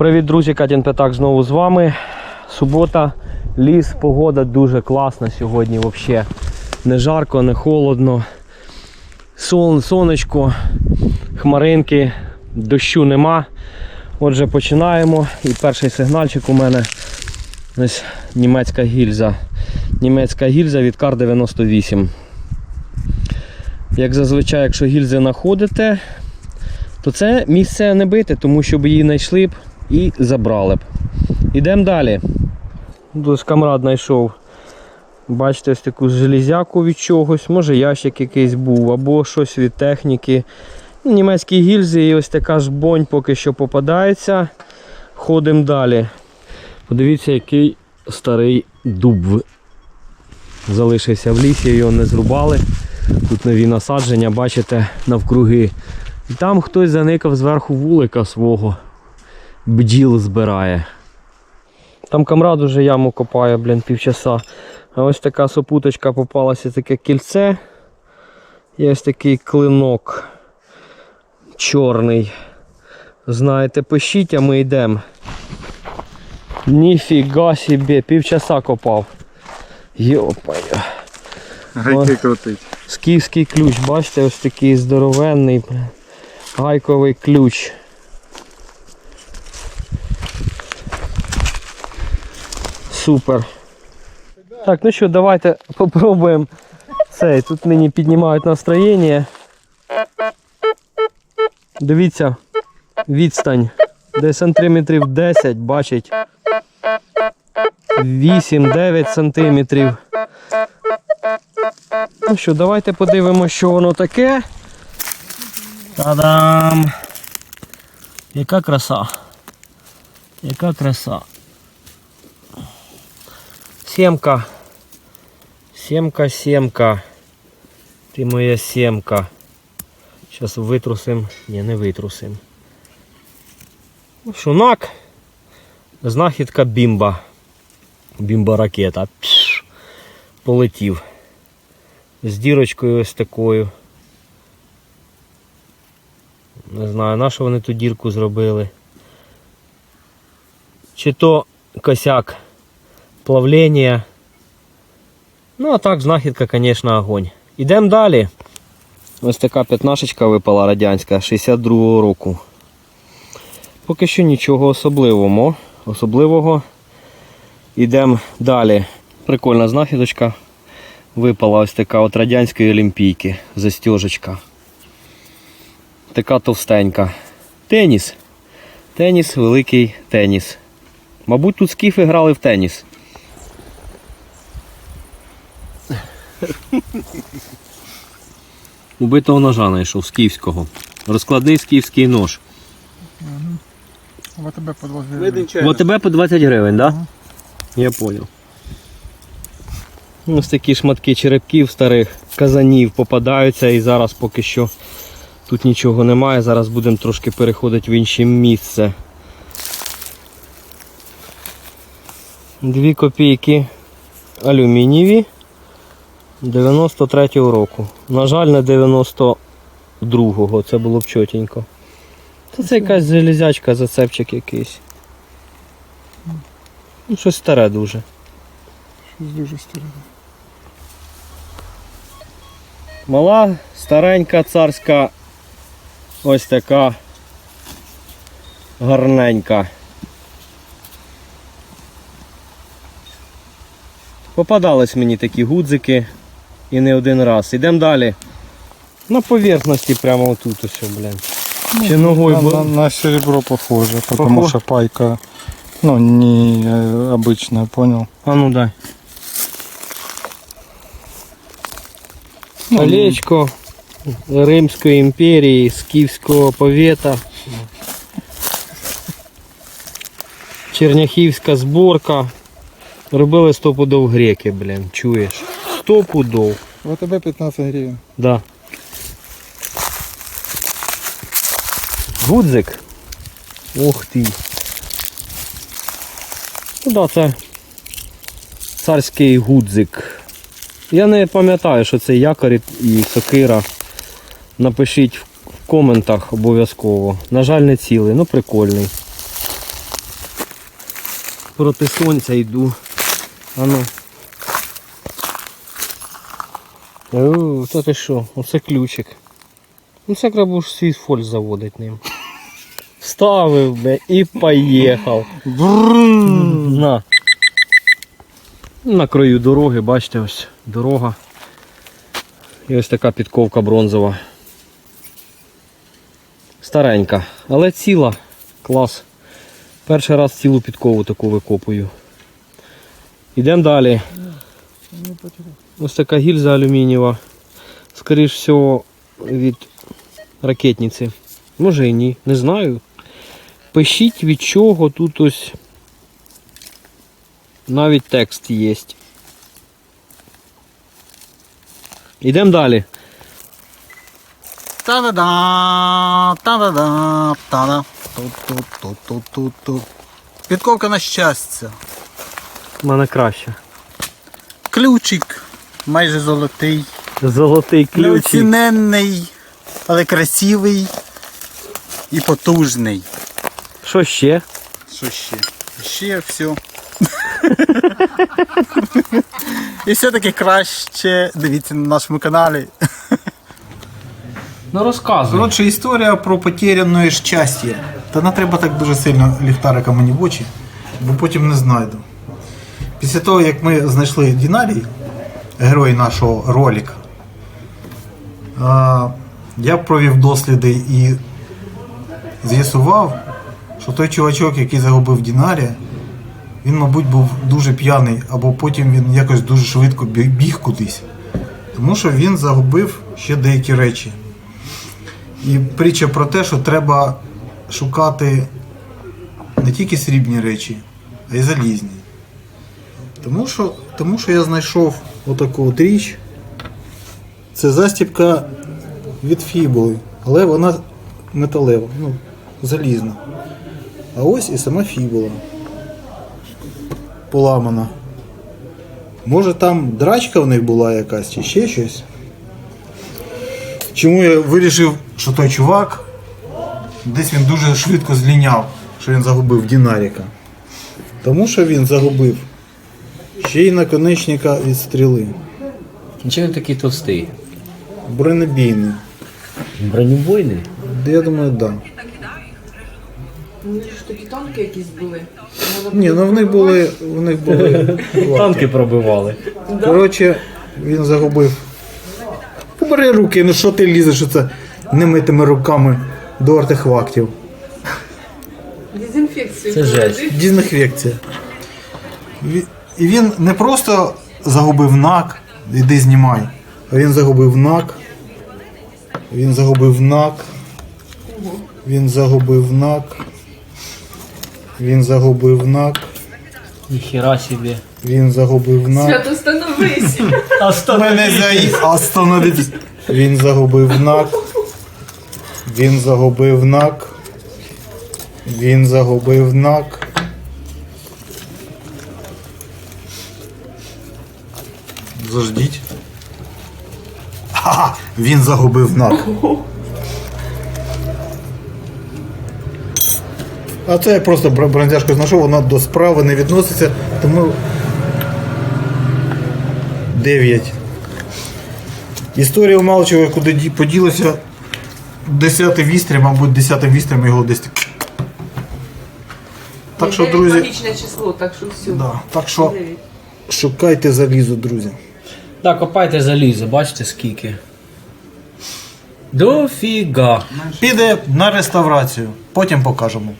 Привіт, друзі, Катін П'ятак знову з вами. Субота, ліс, погода дуже класна сьогодні. Взагалі. Не жарко, не холодно. Сон, сонечко, хмаринки, дощу нема. Отже, починаємо. І перший сигнальчик у мене ось німецька гільза. Німецька гільза від Кар 98. Як зазвичай, якщо гільзи знаходите, то це місце не бите, тому щоб її знайшли б і забрали б. Ідемо далі. Ось камрад знайшов. Бачите, ось таку железяку від чогось, може ящик якийсь був, або щось від техніки. Ну, Німецькі гільзи і ось така ж бонь поки що попадається. Ходимо далі. Подивіться, який старий дуб залишився в лісі, його не зрубали. Тут нові насадження, бачите, навкруги. І там хтось заникав зверху вулика свого. Бджіл збирає. Там камрад уже яму копає, блін, півчаса. А ось така сопуточка попалася, таке кільце. І ось такий клинок чорний. Знаєте, пишіть, а ми йдемо. Ніфіга собі, півчаса копав. Йопаю. Гайки крутить. Скіфський ключ, бачите, ось такий здоровенний гайковий ключ. Супер. Так, ну що, давайте попробуємо цей. Тут мені піднімають настроєння. Дивіться, відстань. Десь сантиметрів 10, бачить. 8-9 сантиметрів. Ну що, давайте подивимося, що воно таке. Та-дам! Яка краса. Яка краса. Сімка. Сімка, сімка. Ти моя сімка. Зараз витрусим. Ні, не витрусим. Шунак. Знахідка бімба. Бімба ракета. Полетів з дірочкою ось такою. Не знаю, на що вони ту дірку зробили. Чи то косяк плавлення. Ну, а так, знахідка, звісно, огонь. Ідемо далі. Ось така п'ятнашечка випала радянська 62-го року. Поки що нічого особливого. особливого. Ідемо далі. Прикольна знахідочка. Випала ось така от радянської олімпійки. Застежечка. Така товстенька. Теніс. Теніс, великий теніс. Мабуть, тут скіфи грали в теніс. Убитого ножа знайшов скіфського. Розкладний скіфський нож. В тебе по 20 Виден чай. В тебе по 20 гривень, так? Да? Я понял. Ось такі шматки черепків старих, казанів попадаються і зараз поки що тут нічого немає. Зараз будемо трошки переходити в інше місце. Дві копійки алюмінієві 93-го року. На жаль, не 92-го, це було б чотенько. Це, це якась железячка, зацепчик якийсь. Ну, щось старе дуже. Щось дуже старе. Мала, старенька, царська, ось така гарненька. Попадались мені такі гудзики і не один раз. Ідемо далі. На поверхності прямо отут ось, блін. Чи ногою на, на, на серебро похоже, потому Похо- что пайка, ну, не э, обычная, понял? А ну дай. Ну, Колечко Римської імперії, Скіфського повета. Черняхівська зборка. Робили стопудов греки, блін, чуєш? Стопудов. В тебе 15 гривен. Да. Гудзик. Ух ти. Ну да, це царський гудзик. Я не пам'ятаю, що це якорь і сокира. Напишіть в коментах обов'язково. На жаль, не цілий, ну прикольний. проти сонця йду. А ну. О, то ти що? Оце ключик. Ну це треба свій фольс заводить ним. Вставив бе і поїхав. На. На краю дороги, бачите, ось дорога. І ось така підковка бронзова. Старенька, але ціла. Клас. Перший раз цілу підкову таку викопую. Йдемо далі. Ось така гільза алюмінієва. Скоріш всього від ракетниці. Може і ні, не знаю. Пишіть від чого тут ось навіть текст є. Йдемо далі. Та-да-да, та-да-да, та-да. Ту-ту-ту-ту-ту-ту. Підковка на щастя. У мене краще. Ключик майже золотий. Золотий ключик. Неоціненний, але красивий і потужний. Що ще? Що ще? Ще все. І все-таки краще дивіться на нашому каналі. Ну розказуй. Коротше, історія про потеряне щастя. Та не треба так дуже сильно ліхтарика мені в очі, бо потім не знайду. Після того, як ми знайшли Дінарій, герой нашого ролика, я провів досліди і з'ясував, що той чувачок, який загубив Дінарія, він, мабуть, був дуже п'яний, або потім він якось дуже швидко біг кудись. Тому що він загубив ще деякі речі. І притча про те, що треба шукати не тільки срібні речі, а й залізні. Тому що, тому що я знайшов отаку от річ. Це застібка від фібули, але вона металева, ну, залізна. А ось і сама фібула. Поламана. Може там драчка в них була якась чи ще щось. Чому я вирішив, що той чувак десь він дуже швидко зліняв, що він загубив Дінаріка. Тому що він загубив ще й наконечника від стріли. Нічого він такий товстий. Бронебійний. Бронебойний? Я думаю, так. Да. Вони ж такі танки якісь були. Ні, ну в них були. В них були. Танки пробивали. Коротше, він загубив. Побери руки, ну що ти лізеш оце немитими руками до артефактів. Дезінфекцію. Це жесть. Дезінфекція. І він не просто загубив нак, іди знімай, а він загубив нак. Він загубив нак. Він загубив нак. Він загубив нак. Ніхіра собі. Він загубив нак. Свято становись. Мене. Він загубив нак. Він загубив нак. Він загубив нак. Заждіть. Ха! Він загубив нак. А це я просто бра- знайшов, вона до справи не відноситься, тому 9. Історія умалчує, куди ді- поділося 10 вістря, мабуть, 10 вістрям його десь. так- Так що, друзі, число, так що все. да, так що Дев'ять. шукайте залізо, друзі. Так, копайте залізо, бачите скільки. Дофіга. Піде на реставрацію, потім покажемо.